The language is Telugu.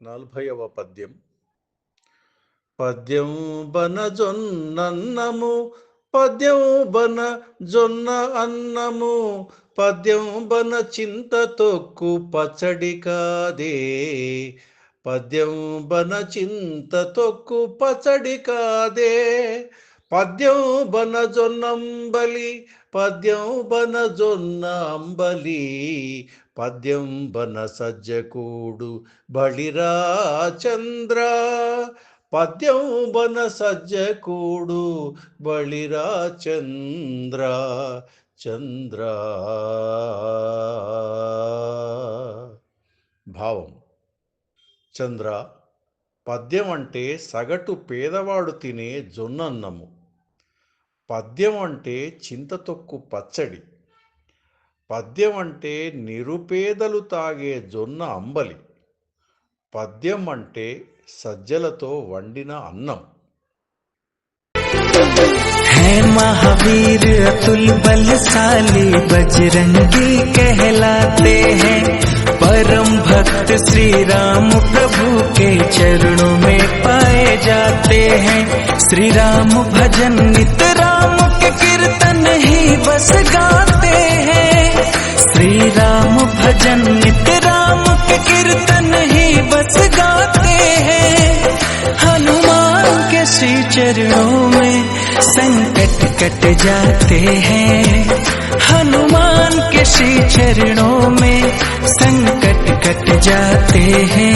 నలభైవ పద్యం. పద్యం బన జొన్నన్నము పద్యం బన జొన్న అన్నము పద్యం బన చింత తొక్కు పచ్చడి కాదే పద్యం బన చింత తొక్కు పచ్చడి కాదే పద్యం బన జొన్నంబలి పద్యం బన జొన్న అంబలి పద్యం బన సజ్జకూడు బళిరా చంద్ర పద్యం బన సజ్జకూడు బళిరా చంద్ర చంద్ర. భావం. చంద్ర పద్యం అంటే సగటు పేదవాడు తినే జొన్నన్నము. పద్యం అంటే చింతతొక్కు పచ్చడి పద్యం అంటే నిరుపేదలు తాగే జొన్న అంబలి పద్యం అంటే సజ్జలతో వండిన అన్నం है महावीर अतुल बलशाली बजरंगी कहलाते हैं परम भक्त श्री राम प्रभु के चरणों में पाए जाते हैं श्री राम भजन नित राम के कीर्तन ही बस गाते हैं। श्री राम भजन नित राम के कीर्तन ही बस गाते हैं। हनुमान के श्री चरणों में संकट कट जाते हैं। हनुमान के श्री चरणों में संकट कट जाते हैं।